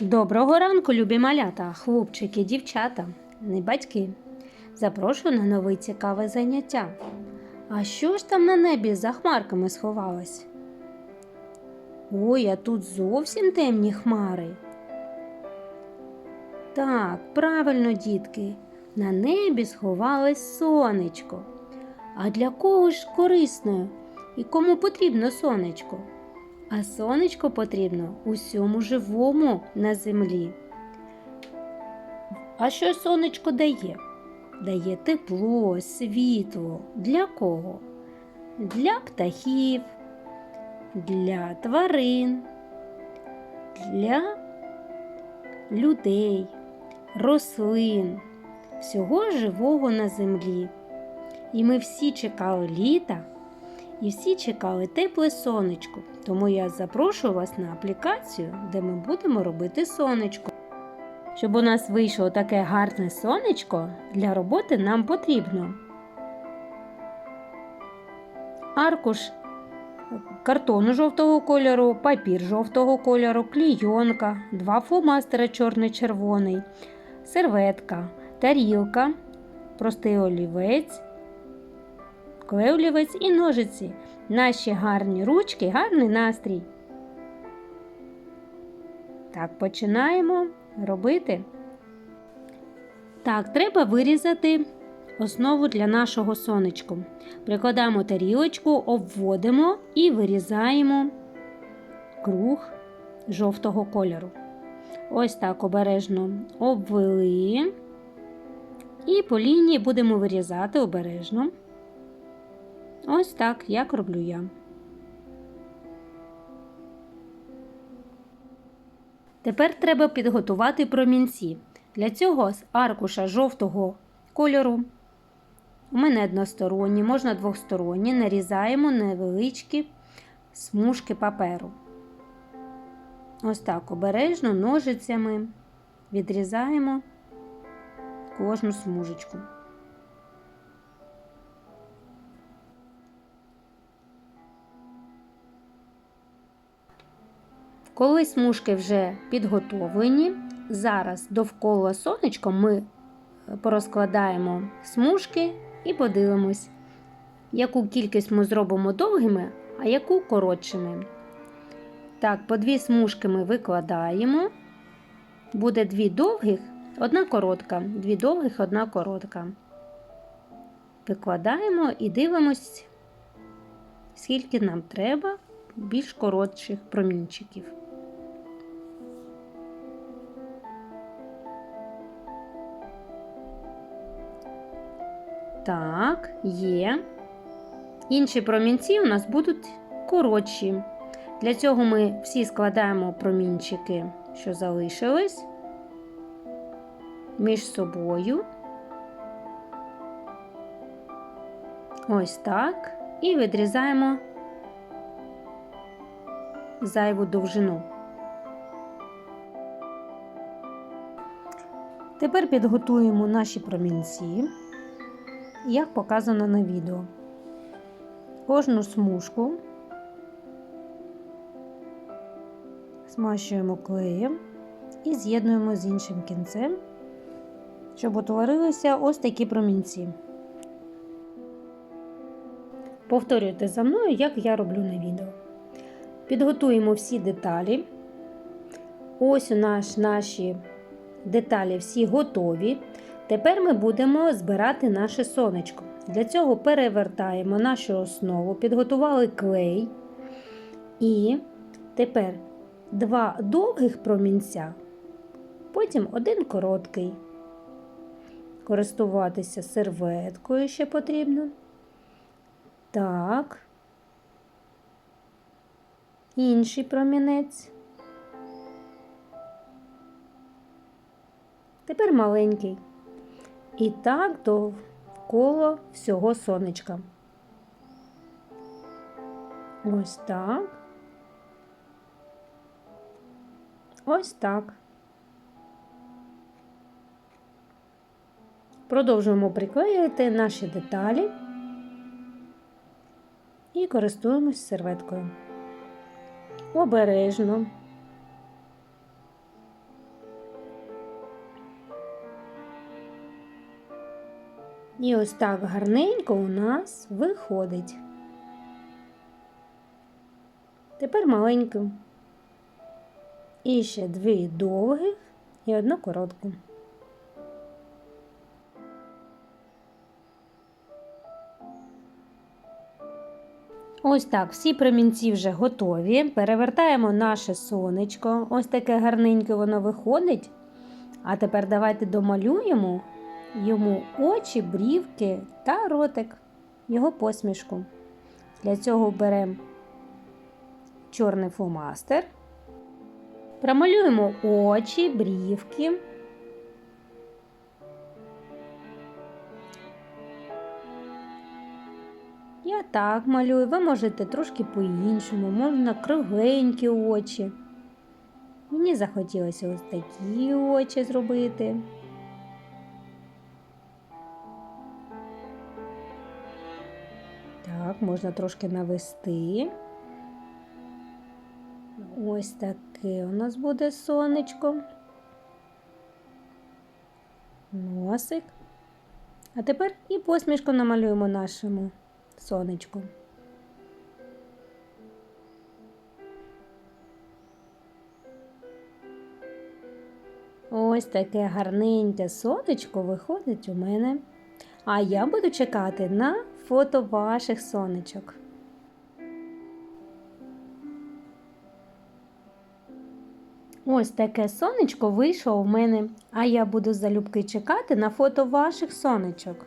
Доброго ранку, любі малята, хлопчики, дівчата, не батьки. Запрошую на нове цікаве заняття. А що ж там на небі за хмарками сховалось? Ой, а тут зовсім темні хмари. Так, правильно, дітки, на небі сховалось сонечко. А для кого ж корисно і кому потрібно сонечко? А сонечко потрібно усьому живому на землі. А що сонечко дає? Дає тепло, світло. Для кого? Для птахів, для тварин, для людей, рослин, всього живого на землі. І ми всі чекали літа. І всі чекали тепле сонечко, тому я запрошую вас на аплікацію, де ми будемо робити сонечко. Щоб у нас вийшло таке гарне сонечко, для роботи нам потрібно аркуш картону жовтого кольору, папір жовтого кольору, клійонка, два фломастера чорний-червоний, серветка, тарілка, простий олівець олівець і ножиці. Наші гарні ручки, гарний настрій. Так, починаємо робити. Так, треба вирізати основу для нашого сонечку. Прикладаємо тарілочку, обводимо і вирізаємо круг жовтого кольору. Ось так обережно обвели. І по лінії будемо вирізати обережно. Ось так, як роблю я. Тепер треба підготувати промінці. Для цього з аркуша жовтого кольору, у мене односторонні, можна двосторонні, нарізаємо невеличкі смужки паперу. Ось так обережно ножицями відрізаємо кожну смужечку. Коли смужки вже підготовлені, зараз довкола сонечка ми порозкладаємо смужки і подивимось, яку кількість ми зробимо довгими, а яку коротшими. Так, по дві смужки ми викладаємо. Буде дві довгих, одна коротка, дві довгих, одна коротка. Викладаємо і дивимось, скільки нам треба більш коротших промінчиків. Так, є. Інші промінці у нас будуть коротші. Для цього ми всі складаємо промінчики, що залишились, між собою. Ось так. І відрізаємо зайву довжину. Тепер підготуємо наші промінці як показано на відео. Кожну смужку змащуємо клеєм і з'єднуємо з іншим кінцем, щоб утворилися ось такі промінці. Повторюйте за мною, як я роблю на відео. Підготуємо всі деталі. Ось у нас наші деталі всі готові. Тепер ми будемо збирати наше сонечко. Для цього перевертаємо нашу основу, підготували клей. І тепер два довгих промінця, потім один короткий. Користуватися серветкою ще потрібно. Так. Інший промінець. Тепер маленький. І так довкола всього сонечка. Ось так. Ось так. Продовжуємо приклеювати наші деталі і користуємось серветкою. Обережно. І ось так гарненько у нас виходить. Тепер маленьку. І ще дві довгих і одну коротку. Ось так, всі промінці вже готові. Перевертаємо наше сонечко. Ось таке гарненьке воно виходить. А тепер давайте домалюємо йому очі, брівки та ротик, його посмішку. Для цього беремо чорний фломастер, промалюємо очі, брівки. Я так малюю, ви можете трошки по-іншому, можна кругленькі очі. Мені захотілося ось такі очі зробити. Так, можна трошки навести. Ось таке у нас буде сонечко. Носик. А тепер і посмішку намалюємо нашому сонечку. Ось таке гарненьке сонечко виходить у мене. А я буду чекати на фото ваших сонечок. Ось таке сонечко вийшло у мене, а я буду залюбки чекати на фото ваших сонечок.